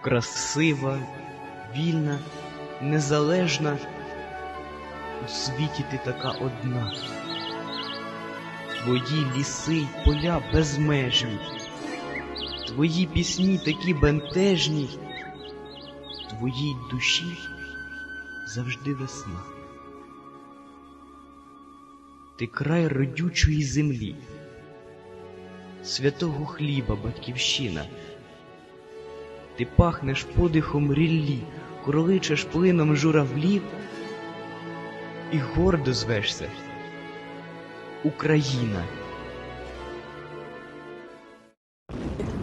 красива, вільна, незалежна. У світі ти така одна. Твої ліси й поля безмежні, твої пісні такі бентежні, твоїй душі завжди весна. Ти край родючої землі, святого хліба батьківщина. Ти пахнеш подихом ріллі, кроличеш плином журавлів і гордо звешся Україна.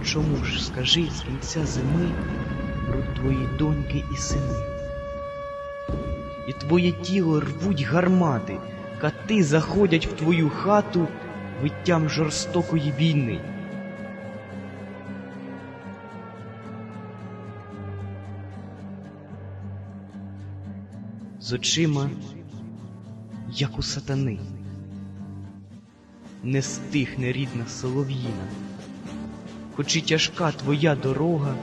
Чому ж скажи з кінця зими про твої доньки і сини? І твоє тіло рвуть гармати, кати заходять в твою хату виттям жорстокої війни. З очима, як у сатани, не стихне рідна солов'їна, хоч і тяжка твоя дорога,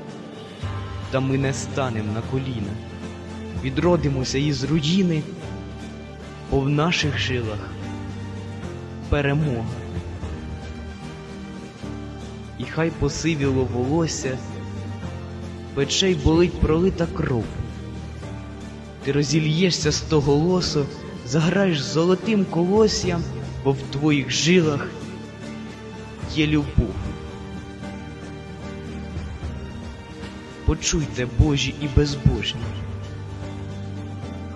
та ми не станем на коліна, відродимося із руїни, бо в наших жилах перемога. І хай посивіло волосся, печей болить пролита кров. Ти розільєшся стоголосо, заграєш золотим колоссям, бо в твоїх жилах є любов. Почуйте Божі і безбожні.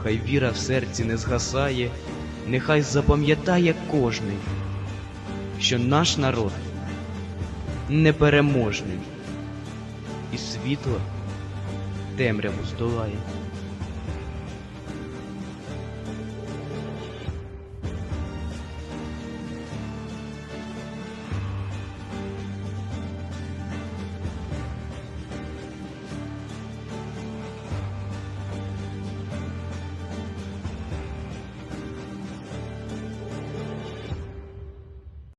Хай віра в серці не згасає, нехай запам'ятає кожний, що наш народ непереможний, і світло темряву здолає.